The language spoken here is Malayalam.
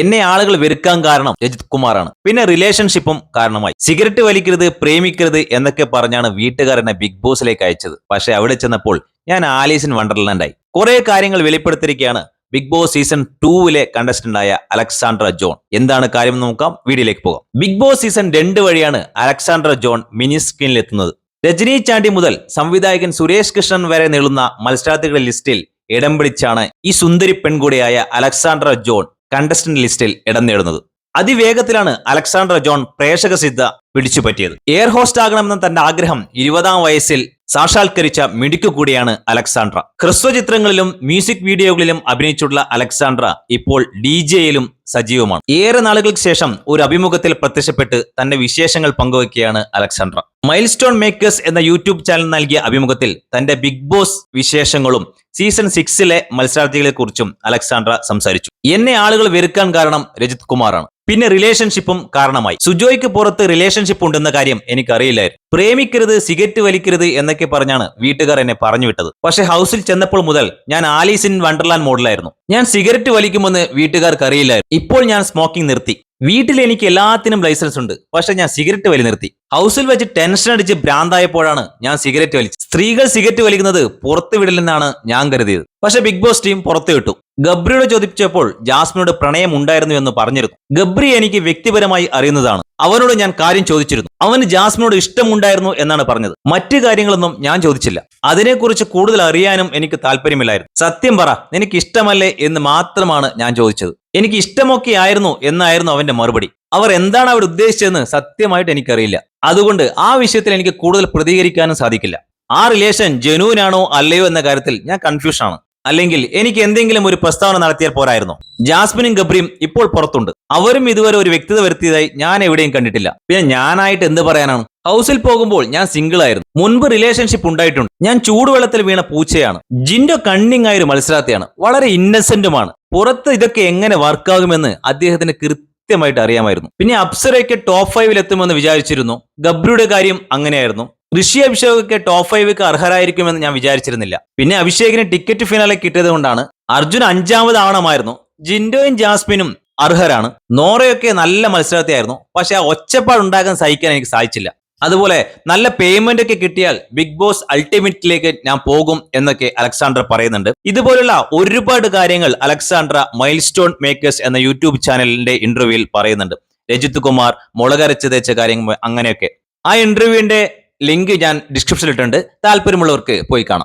എന്നെ ആളുകൾ വെറുക്കാൻ കാരണം രജിത് കുമാറാണ്. പിന്നെ റിലേഷൻഷിപ്പും കാരണമായി. സിഗരറ്റ് വലിക്കരുത് പ്രേമിക്കരുത് എന്നൊക്കെ പറഞ്ഞാണ് വീട്ടുകാരനെ ബിഗ് ബോസിലേക്ക് അയച്ചത്. പക്ഷെ അവിടെ ചെന്നപ്പോൾ ഞാൻ ആലീസിൻ വണ്ടർലാൻഡായി കുറെ കാര്യങ്ങൾ വെളിപ്പെടുത്തിയിരിക്കുകയാണ് ബിഗ് ബോസ് സീസൺ ടൂവിലെ കണ്ടസ്റ്റന്റായ അലക്സാണ്ട്ര ജോൺ. എന്താണ് കാര്യം നോക്കാം. വീഡിയോയിലേക്ക് പോകാം. ബിഗ് ബോസ് സീസൺ രണ്ട് വഴിയാണ് അലക്സാണ്ട്ര ജോൺ മിനി സ്ക്രീനിൽ എത്തുന്നത്. രജനി ചാണ്ടി മുതൽ സംവിധായകൻ സുരേഷ് കൃഷ്ണൻ വരെ നീളുന്ന മത്സരാർത്ഥികളുടെ ലിസ്റ്റിൽ ഇടം പിടിച്ചാണ് ഈ സുന്ദരി പെൺകൂടിയായ അലക്സാണ്ട്ര ജോൺ കണ്ടസ്റ്റന്റ് ലിസ്റ്റിൽ ഇടം നേടുന്നത്. അതിവേഗത്തിലാണ് അലക്സാണ്ടർ ജോൺ പ്രേക്ഷക സിദ്ധ പിടിച്ചുപറ്റിയത് എയർ ഹോസ്റ്റ് ആകണമെന്ന തന്റെ ആഗ്രഹം ഇരുപതാം വയസ്സിൽ സാക്ഷാത്കരിച്ച മിടുക്കു കൂടിയാണ് അലക്സാണ്ട്ര. ഹ്രസ്വ ചിത്രങ്ങളിലും മ്യൂസിക് വീഡിയോകളിലും അഭിനയിച്ചുള്ള അലക്സാണ്ട്ര ഇപ്പോൾ ഡി ജെയിലും സജീവമാണ്. ഏറെ നാളുകൾക്ക് ശേഷം ഒരു അഭിമുഖത്തിൽ പ്രത്യക്ഷപ്പെട്ട് തന്റെ വിശേഷങ്ങൾ പങ്കുവയ്ക്കുകയാണ് അലക്സാണ്ട്ര. മൈൽ സ്റ്റോൺ മേക്കേഴ്സ് എന്ന യൂട്യൂബ് ചാനൽ നൽകിയ അഭിമുഖത്തിൽ തന്റെ ബിഗ് ബോസ് വിശേഷങ്ങളും സീസൺ സിക്സിലെ മത്സരാർത്ഥികളെ കുറിച്ചും അലക്സാണ്ട്ര സംസാരിച്ചു. എന്നെ ആളുകൾ വെറുക്കാൻ കാരണം രജിത് കുമാറാണ്. പിന്നെ റിലേഷൻഷിപ്പും കാരണമായി. സുജോയ്ക്ക് പുറത്ത് റിലേഷൻഷിപ്പ് ഉണ്ടെന്ന കാര്യം എനിക്കറിയില്ലായിരുന്നു. പ്രേമിക്കരുത് സിഗരറ്റ് വലിക്കരുത് എന്നൊക്കെ പറഞ്ഞാണ് വീട്ടുകാർ എന്നെ പറഞ്ഞു വിട്ടത്. പക്ഷെ ഹൗസിൽ ചെന്നപ്പോൾ മുതൽ ഞാൻ ആലീസ് ഇൻ വണ്ടർലാൻഡ് മോഡലായിരുന്നു. ഞാൻ സിഗരറ്റ് വലിക്കുമെന്ന് വീട്ടുകാർക്ക് അറിയില്ലായിരുന്നു. ഇപ്പോൾ ഞാൻ സ്മോക്കിംഗ് നിർത്തി. വീട്ടിൽ എനിക്ക് എല്ലാത്തിനും ലൈസൻസ് ഉണ്ട്. പക്ഷെ ഞാൻ സിഗരറ്റ് വലി നിർത്തി. ഹൗസിൽ വെച്ച് ടെൻഷൻ അടിച്ച് ഭ്രാന്തായപ്പോഴാണ് ഞാൻ സിഗരറ്റ് വലിച്ചത്. സ്ത്രീകൾ സിഗരറ്റ് വലിക്കുന്നത് പുറത്തു വിടില്ലെന്നാണ് ഞാൻ കരുതിയത്. പക്ഷെ ബിഗ് ബോസ് ടീം പുറത്തു വിട്ടു. ഗബ്രിയോട് ചോദിച്ചപ്പോൾ ജാസ്മിനോട് പ്രണയം ഉണ്ടായിരുന്നു എന്ന് പറഞ്ഞിരുന്നു. ഗബ്രി എനിക്ക് വ്യക്തിപരമായി അറിയുന്നതാണ്. അവനോട് ഞാൻ കാര്യം ചോദിച്ചിരുന്നു. അവന് ജാസ്മിനോട് ഇഷ്ടമുണ്ടായിരുന്നു എന്നാണ് പറഞ്ഞത്. മറ്റു കാര്യങ്ങളൊന്നും ഞാൻ ചോദിച്ചില്ല. അതിനെക്കുറിച്ച് കൂടുതൽ അറിയാനും എനിക്ക് താല്പര്യമില്ലായിരുന്നു. സത്യം പറ നിനക്ക് ഇഷ്ടമല്ലേ എന്ന് മാത്രമാണ് ഞാൻ ചോദിച്ചത്. എനിക്ക് ഇഷ്ടമൊക്കെ ആയിരുന്നു എന്നായിരുന്നു അവന്റെ മറുപടി. അവർ എന്താണ് അവർ ഉദ്ദേശിച്ചതെന്ന് സത്യമായിട്ട് എനിക്കറിയില്ല. അതുകൊണ്ട് ആ വിഷയത്തിൽ എനിക്ക് കൂടുതൽ പ്രതികരിക്കാനും സാധിക്കില്ല. ആ റിലേഷൻ ജനുവിനാണോ അല്ലയോ എന്ന കാര്യത്തിൽ ഞാൻ കൺഫ്യൂഷൻ ആണ്. അല്ലെങ്കിൽ എനിക്ക് എന്തെങ്കിലും ഒരു പ്രസ്താവന നടത്തിയാൽ പോരായിരുന്നോ. ജാസ്മിനും ഗബ്രിയും ഇപ്പോൾ പുറത്തുണ്ട്. അവരും ഇതുവരെ ഒരു വ്യക്തിത വരുത്തിയതായി ഞാൻ എവിടെയും കണ്ടിട്ടില്ല. പിന്നെ ഞാനായിട്ട് എന്ത് പറയാനാണ്? ഹൗസിൽ പോകുമ്പോൾ ഞാൻ സിംഗിൾ ആയിരുന്നു. മുൻപ് റിലേഷൻഷിപ്പ് ഉണ്ടായിട്ടുണ്ട്. ഞാൻ ചൂടുവെള്ളത്തിൽ വീണ പൂച്ചയാണ്. ജിൻഡോ കണ്ണിങ് ആയ ഒരു മത്സരാർത്ഥിയാണ്. വളരെ ഇന്നസെന്റുമാണ് പുറത്ത് ഇതൊക്കെ എങ്ങനെ വർക്കാകുമെന്ന് അദ്ദേഹത്തിന് കൃത്യമായിട്ട് അറിയാമായിരുന്നു. പിന്നെ അപ്സരയ്ക്ക് ടോപ്പ് ഫൈവിൽ എത്തുമെന്ന് വിചാരിച്ചിരുന്നു. ഗബ്രിയുടെ കാര്യം അങ്ങനെയായിരുന്നു. ഋഷി അഭിഷേകൊക്കെ ടോപ്പ് ഫൈവിക്ക് അർഹരായിരിക്കുമെന്ന് ഞാൻ വിചാരിച്ചിരുന്നില്ല. പിന്നെ അഭിഷേകിന് ടിക്കറ്റ് ഫിനാലെ കിട്ടിയത് കൊണ്ടാണ് അർജുൻ അഞ്ചാമതാവണമായിരുന്നു ജിൻഡോയും ജാസ്മിനും അർഹരാണ്. നോറയൊക്കെ നല്ല മത്സരത്തെയായിരുന്നു പക്ഷെ ആ ഒച്ചപ്പാട് ഉണ്ടാക്കാൻ സഹിക്കാൻ എനിക്ക് സാധിച്ചില്ല. അതുപോലെ നല്ല പേയ്മെന്റ് ഒക്കെ കിട്ടിയാൽ ബിഗ് ബോസ് അൾട്ടിമേറ്റിലേക്ക് ഞാൻ പോകും എന്നൊക്കെ അലക്സാണ്ടർ പറയുന്നുണ്ട്. ഇതുപോലുള്ള ഒരുപാട് കാര്യങ്ങൾ അലക്സാണ്ട്ര മൈൽ സ്റ്റോൺ മേക്കേഴ്സ് എന്ന യൂട്യൂബ് ചാനലിന്റെ ഇന്റർവ്യൂവിൽ പറയുന്നുണ്ട്. രജിത് കുമാർ മുളകരച്ച് തേച്ച കാര്യങ്ങൾ അങ്ങനെയൊക്കെ. ആ ഇന്റർവ്യൂവിന്റെ ലിങ്ക് ഞാൻ ഡിസ്ക്രിപ്ഷനിൽ ഇട്ടുണ്ട് താല്പര്യമുള്ളവർക്ക് പോയി കാണാം.